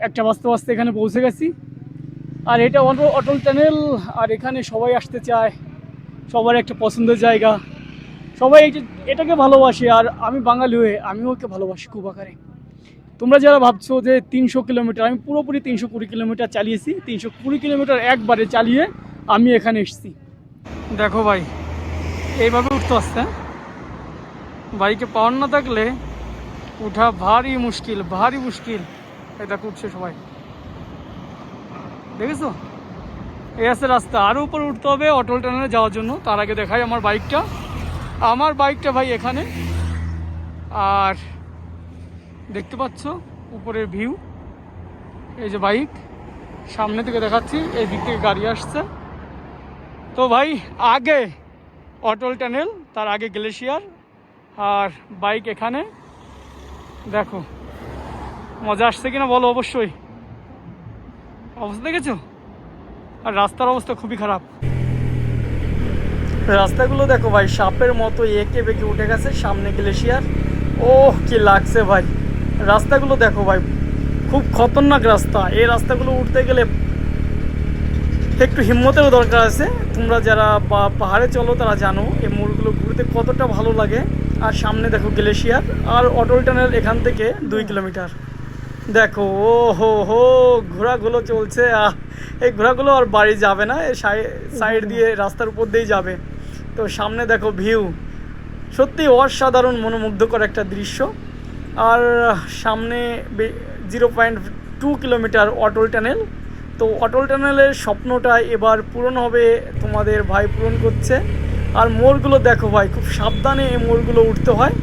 একটা বাজতে বাজতে এখানে পৌঁছে গেছি। আর এটা অটো অটল টানেল আর এখানে সবাই আসতে চায়। সবার একটা পছন্দের জায়গা। সবাই এটা- এটাকে ভালোবাসে, আর আমি বাঙালি হয়ে আমিও ওকে ভালোবাসি খুব আকারে। তোমরা যারা ভাবছ যে তিনশো কিলোমিটার, আমি পুরোপুরি তিনশো কুড়ি কিলোমিটার চালিয়েছি। তিনশো কুড়ি কিলোমিটার একবারে চালিয়ে আমি এখানে এসেছি। দেখো ভাই, এইভাবে উঠতে আসছে হ্যাঁ? বাইকে পাওয়ার না থাকলে উঠা ভারী মুশকিল ভারী মুশকিল। দেখো উঠছে সবাই। দেখেছ? এই আছে রাস্তা। আরও উপরে উঠতে হবে অটল টানেলে যাওয়ার জন্য। তার আগে দেখাই আমার বাইকটা। আমার বাইকটা ভাই এখানে। আর দেখতে পাচ্ছ উপরের ভিউ। এই যে বাইক। সামনে থেকে দেখাচ্ছি, এই দিক থেকে গাড়ি আসছে। তো ভাই, আগে অটল টানেল, তার আগে গ্লেশিয়ার। আর বাইক এখানে। দেখো। মজা আসছে কিনা বলো অবশ্যই। অবস্থা দেখেছ? আর রাস্তার অবস্থা খুবই খারাপ। রাস্তাগুলো দেখো ভাই, সাপের মতো এঁকে বেঁকে উঠে গেছে সামনে গ্লেশিয়ার। ও কি লাগছে ভাই। রাস্তাগুলো দেখো ভাই, খুব খতরনাক রাস্তা। এই রাস্তাগুলো উঠতে গেলে একটু হিম্মতেরও দরকার আছে। তোমরা যারা পাহাড়ে চলো, তারা জানো এই মোড়গুলো ঘুরতে কতটা ভালো লাগে। আর সামনে দেখো গ্লেশিয়ার আর অটল টানেল এখান থেকে দুই কিলোমিটার। দেখো ও হো হো ঘোড়াগুলো চলছে এই ঘোড়াগুলো আর বাড়ি যাবে না, এই সাইড দিয়ে রাস্তার উপর দিয়েই যাবে। তো সামনে দেখো ভিউ, সত্যি অসাধারণ মনোমুগ্ধকর একটা দৃশ্য। আর সামনে zero point two kilometre Atal tunnel. তো অটল টানেলের স্বপ্নটা এবার পূরণ হবে তোমাদের ভাই পূরণ করছে। আর মোড়গুলো দেখো ভাই, খুব সাবধানে এই মোড়গুলো উঠতে হয়।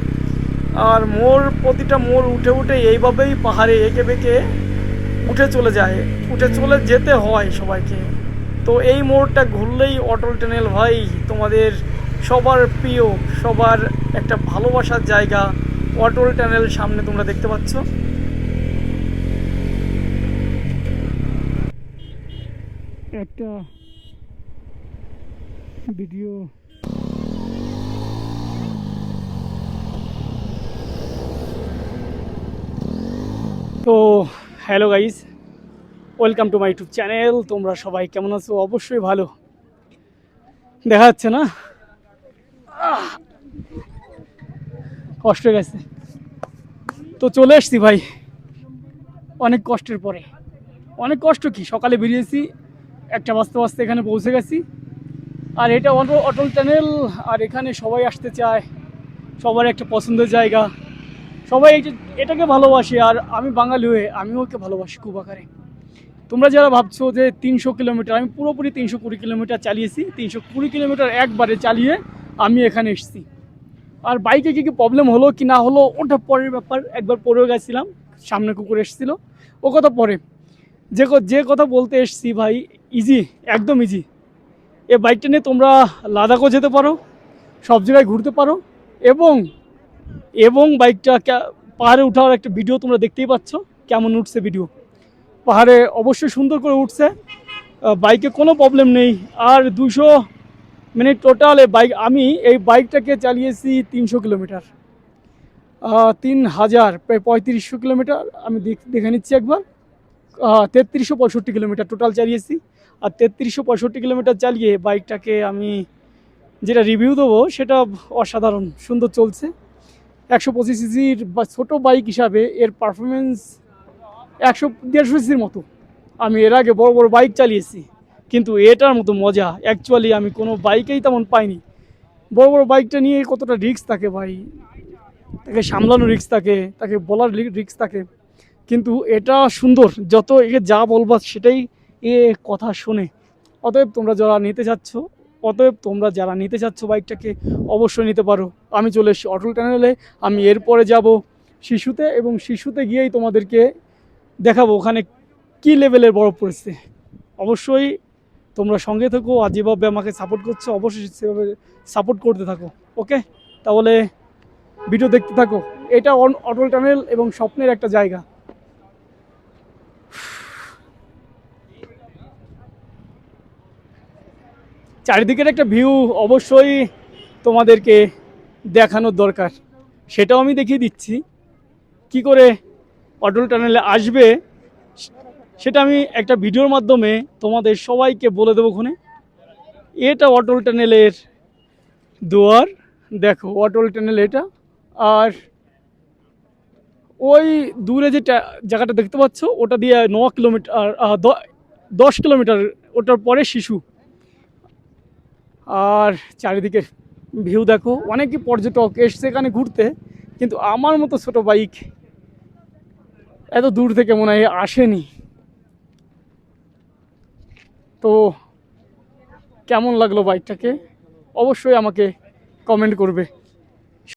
আর মোড় প্রতিটা মোড় উঠে উঠে এইভাবেই পাহাড়ে এঁকে বেঁকে উঠে চলে যায়। উঠে চলে যেতে হয় সবাইকে। তো এই মোড়টা ঘুরলেই অটল টানেল ভাই তোমাদের সবার প্রিয়, সবার একটা ভালোবাসার জায়গা অটল টানেল সামনে তোমরা দেখতে পাচ্ছ। একটা ভিডিও তো hello guys, welcome to my YouTube channel. তোমরা সবাই কেমন আছো? অবশ্যই ভালো। দেখা যাচ্ছে না! কষ্ট হয়ে গেছে। তো চলে এসছি ভাই। অনেক কষ্টের পরে। অনেক কষ্ট কি? সকালে বেরিয়েছি, একটা বাজতে বাজতে এখানে পৌঁছে গেছি। আর এটা অটো, অটল চ্যানেল আর এখানে সবাই আসতে চায়। সবার একটা পছন্দের জায়গা। সবাই এটা- এটাকে ভালোবাসে আর আমি বাঙালি হয়ে আমিও ওকে ভালোবাসি খুব আকারে। তোমরা যারা ভাবছ যে তিনশো কিলোমিটার, আমি পুরোপুরি তিনশো কুড়ি কিলোমিটার চালিয়েছি, তিনশো কুড়ি কিলোমিটার একবারে চালিয়ে আমি এখানে এসেছি। আর বাইকে কি কি প্রবলেম হলো কি না হলো, ওটা পরের ব্যাপার। একবার পরেও গেছিলাম, সামনে কুকুর এসেছিল। ও কথা পরে। যে যে কথা বলতে এসছি ভাই ইজি একদম ইজি এ বাইকটা নিয়ে তোমরা লাদাখও যেতে পারো, সব জায়গায় ঘুরতে পারো। এবং এবং বাইকটা পাহাড়ে ওঠার একটা ভিডিও তোমরা দেখতেই পাচ্ছ। কেমন উঠছে ভিডিও পাহাড়ে অবশ্যই সুন্দর করে উঠছে। বাইকে কোনো প্রবলেম নেই। আর দুশো মানে টোটাল বাইক আমি এই বাইকটাকে চালিয়েছি তিনশো কিলোমিটার তিন হাজার প্রায় পঁয়ত্রিশশো কিলোমিটার আমি দেখে নিচ্ছি একবার। তেত্রিশশো পঁয়ষট্টি কিলোমিটার টোটাল চালিয়েছি। আর তেত্রিশশো পঁয়ষট্টি কিলোমিটার চালিয়ে বাইকটাকে আমি যেটা রিভিউ দেবো, সেটা অসাধারণ, সুন্দর চলছে। একশো পঁচিশ সিসির বা ছোটো বাইক হিসাবে এর পারফরমেন্স একশো দেড়শো সিসির মতো। আমি এর আগে বড় বড় বাইক চালিয়েছি, কিন্তু এটার মতো মজা অ্যাকচুয়ালি আমি কোনো বাইকেই তেমন পাইনি। বড় বড় বাইকটা নিয়ে কতটা রিস্ক থাকে ভাই? তাকে সামলানো রিক্স থাকে, তাকে বলার রিস্ক থাকে। কিন্তু এটা সুন্দর, যত একে যা বলবা সেটাই এ কথা শোনে। অতএব তোমরা যারা নিতে চাচ্ছ অতএব তোমরা যারা নিতে চাচ্ছ বাইকটাকে অবশ্যই নিতে পারো। আমি চলে এসেছি অটল টানেলে আমি এরপরে যাব শিশুতে এবং শিশুতে গিয়েই তোমাদেরকে দেখাবো ওখানে কী লেভেলের বরফ পড়েছে। অবশ্যই তোমরা সঙ্গে থাকো আর যেভাবে আমাকে সাপোর্ট করছ, অবশ্যই সেভাবে সাপোর্ট করতে থাকো ওকে তাহলে ভিডিও দেখতে থাকো। এটা অটল টানেল এবং স্বপ্নের একটা জায়গা। চারিদিকের একটা ভিউ অবশ্যই তোমাদেরকে দেখানোর দরকার। সেটাও আমি দেখিয়ে দিচ্ছি। কি করে অটল টানেলে আসবে, সেটা আমি একটা ভিডিওর মাধ্যমে তোমাদের সবাইকে বলে দেবো ওখানে। এটা অটল টানেলের দুয়ার। দেখো, অটল টানেল এটা। আর ওই দূরে যে জায়গাটা দেখতে পাচ্ছ, ওটা দিয়ে ন কিলোমিটার দশ কিলোমিটার, ওটার পরে শিশু। আর চারিদিকে ভিউ দেখো, অনেকই পর্যটক এসছে এখানে ঘুরতে, কিন্তু আমার মতো ছোট বাইক এত দূর থেকে মনে হয় আসেনি। তো কেমন লাগল বাইকটাকে? অবশ্যই আমাকে কমেন্ট করবে।